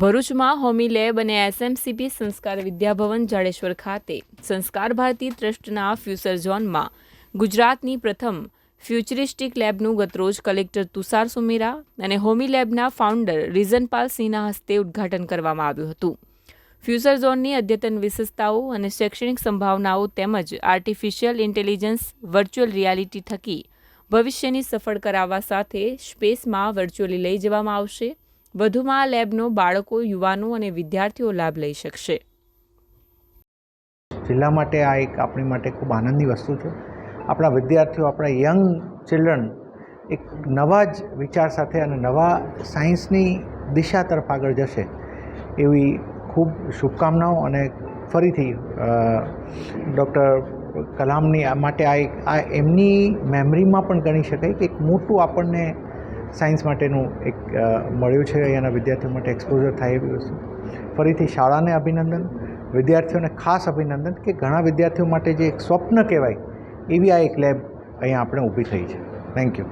ભરૂચમાં હોમી લેબ અને એસએમસીપી સંસ્કાર વિદ્યાભવન જાડેશ્વર ખાતે સંસ્કાર ભારતી ટ્રસ્ટના ફ્યુચર ઝોનમાં ગુજરાતની પ્રથમ ફ્યુચરિસ્ટિક લેબનું ગતરોજ કલેક્ટર તુષાર સુમેરા અને હોમી લેબના ફાઉન્ડર રિઝનપાલ સિંહના હસ્તે ઉદ્ઘાટન કરવામાં આવ્યું હતું. ફ્યુચર ઝોનની અદ્યતન વિશેષતાઓ અને શૈક્ષણિક સંભાવનાઓ તેમજ આર્ટિફિશિયલ ઇન્ટેલિજન્સ, વર્ચ્યુઅલ રિયાલિટી થકી ભવિષ્યની સફળ કરાવવા સાથે સ્પેસમાં વર્ચ્યુઅલી લઈ જવામાં આવશે. વધુમાં આ લેબનો બાળકો, યુવાનો અને વિદ્યાર્થીઓ લાભ લઈ શકશે. જિલ્લા માટે આ એક આપણી માટે ખૂબ આનંદની વસ્તુ છે. આપણા વિદ્યાર્થીઓ, આપણા યંગ ચિલ્ડ્રન એક નવા જ વિચાર સાથે અને નવા સાયન્સની દિશા તરફ આગળ જશે એવી ખૂબ શુભકામનાઓ અને ફરીથી ડૉક્ટર કલામની માટે આ એક, આ એમની મેમરીમાં પણ ગણી શકાય કે એક મોટું આપણને સાયન્સ માટેનું એક મળ્યું છે, અહીંયાના વિદ્યાર્થીઓ માટે એક્સપોઝર થાય એવી વસ્તુ. ફરીથી શાળાને અભિનંદન, વિદ્યાર્થીઓને ખાસ અભિનંદન કે ઘણા વિદ્યાર્થીઓ માટે જે એક સ્વપ્ન કહેવાય, એવી આ એક લેબ અહીંયા આપણે ઊભી થઈ છે. Thank you